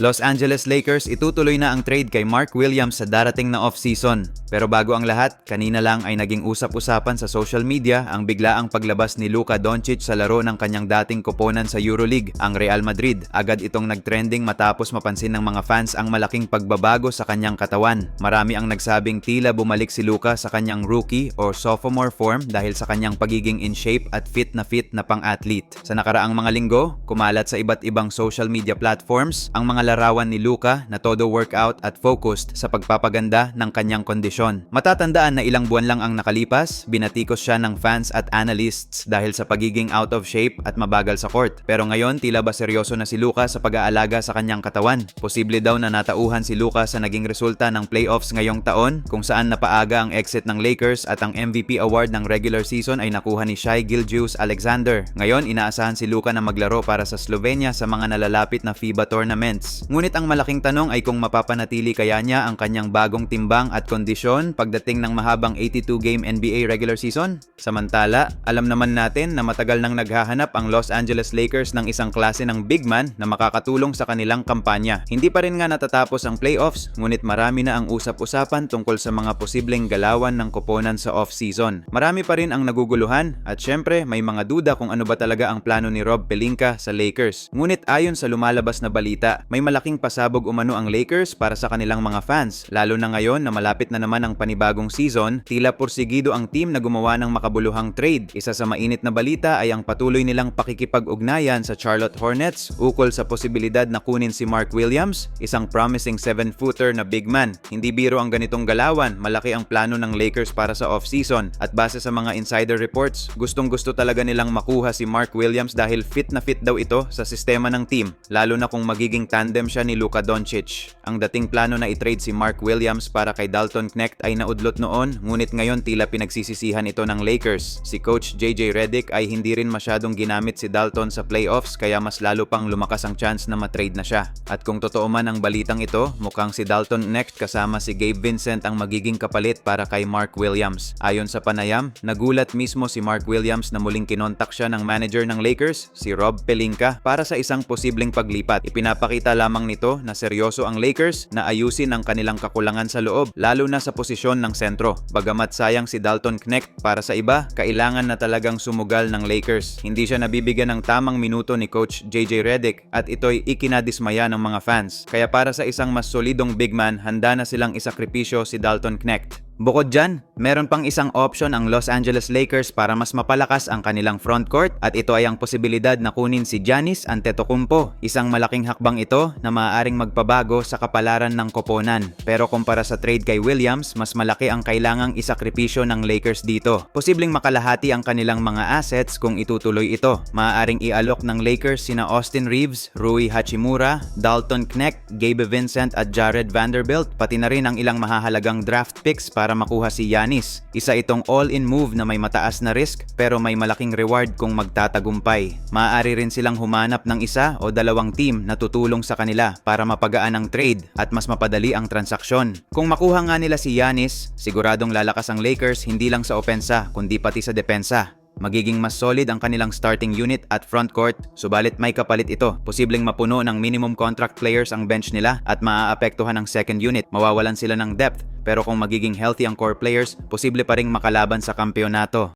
Los Angeles Lakers itutuloy na ang trade kay Mark Williams sa darating na off-season. Pero bago ang lahat, kanina lang ay naging usap-usapan sa social media ang biglaang paglabas ni Luka Doncic sa laro ng kanyang dating koponan sa EuroLeague, ang Real Madrid. Agad itong nagtrending matapos mapansin ng mga fans ang malaking pagbabago sa kanyang katawan. Marami ang nagsabing tila bumalik si Luka sa kanyang rookie or sophomore form dahil sa kanyang pagiging in shape at fit na fit na pang-athlete. Sa nakaraang mga linggo, kumalat sa iba't ibang social media platforms ang mga larawan ni Luka na todo workout at focused sa pagpapaganda ng kanyang kondisyon. Matatandaan na ilang buwan lang ang nakalipas, binatikos siya ng fans at analysts dahil sa pagiging out of shape at mabagal sa court. Pero ngayon, tila ba seryoso na si Luka sa pag-aalaga sa kanyang katawan? Posible daw na natauhan si Luka sa naging resulta ng playoffs ngayong taon kung saan napaaga ang exit ng Lakers at ang MVP award ng regular season ay nakuha ni Shai Gilgeous Alexander. Ngayon, inaasahan si Luka na maglaro para sa Slovenia sa mga nalalapit na FIBA tournaments. Ngunit ang malaking tanong ay kung mapapanatili kaya niya ang kanyang bagong timbang at kondisyon pagdating ng mahabang 82-game NBA regular season? Samantala, alam naman natin na matagal nang naghahanap ang Los Angeles Lakers ng isang klase ng big man na makakatulong sa kanilang kampanya. Hindi pa rin nga natatapos ang playoffs, ngunit marami na ang usap-usapan tungkol sa mga posibleng galawan ng koponan sa off-season. Marami pa rin ang naguguluhan at syempre may mga duda kung ano ba talaga ang plano ni Rob Pelinka sa Lakers. Ngunit ayon sa lumalabas na balita, may malaking pasabog umano ang Lakers para sa kanilang mga fans. Lalo na ngayon na malapit na naman ang panibagong season, tila porsigido ang team na gumawa ng makabuluhang trade. Isa sa mainit na balita ay ang patuloy nilang pakikipag-ugnayan sa Charlotte Hornets ukol sa posibilidad na kunin si Mark Williams, isang promising 7-footer na big man. Hindi biro ang ganitong galawan, malaki ang plano ng Lakers para sa off-season at base sa mga insider reports, gustong gusto talaga nilang makuha si Mark Williams dahil fit na fit daw ito sa sistema ng team, lalo na kung magiging tandem siya ni Luka Doncic. Ang dating plano na i-trade si Mark Williams para kay Dalton Knecht ay naudlot noon, ngunit ngayon tila pinagsisisihan ito ng Lakers. Si coach JJ Redick ay hindi rin masyadong ginamit si Dalton sa playoffs kaya mas lalo pang lumakas ang chance na matrade na siya. At kung totoo man ang balitang ito, mukhang si Dalton Knecht kasama si Gabe Vincent ang magiging kapalit para kay Mark Williams. Ayon sa panayam, nagulat mismo si Mark Williams na muling kinontak siya ng manager ng Lakers, si Rob Pelinka, para sa isang posibleng paglipat. Ipinapakita lamang nito na seryoso ang Lakers na ayusin ang kanilang kakulangan sa loob, lalo na sa posisyon ng sentro. Bagamat sayang si Dalton Knecht para sa iba, kailangan na talagang sumugal ng Lakers. Hindi siya nabibigyan ng tamang minuto ni Coach JJ Redick at ito'y ikinadismaya ng mga fans. Kaya para sa isang mas solidong big man, handa na silang isakripisyo si Dalton Knecht. Bukod dyan, meron pang isang option ang Los Angeles Lakers para mas mapalakas ang kanilang frontcourt at ito ay ang posibilidad na kunin si Giannis Antetokounmpo. Isang malaking hakbang ito na maaaring magpabago sa kapalaran ng koponan. Pero kumpara sa trade kay Williams, mas malaki ang kailangang isakripisyo ng Lakers dito. Posibleng makalahati ang kanilang mga assets kung itutuloy ito. Maaaring ialok ng Lakers sina Austin Reeves, Rui Hachimura, Dalton Knecht, Gabe Vincent at Jared Vanderbilt, pati na rin ang ilang mahahalagang draft picks para para makuha si Yanis. Isa itong all-in move na may mataas na risk pero may malaking reward kung magtatagumpay. Maaari rin silang humanap ng isa o dalawang team na tutulong sa kanila para mapagaan ang trade at mas mapadali ang transaksyon. Kung makuha nga nila si Yanis, siguradong lalakas ang Lakers hindi lang sa opensa kundi pati sa depensa. Magiging mas solid ang kanilang starting unit at front court, subalit may kapalit ito. Posibleng mapuno ng minimum contract players ang bench nila at maaapektuhan ang second unit. Mawawalan sila ng depth, pero kung magiging healthy ang core players, posible pa ring makalaban sa kampyonato.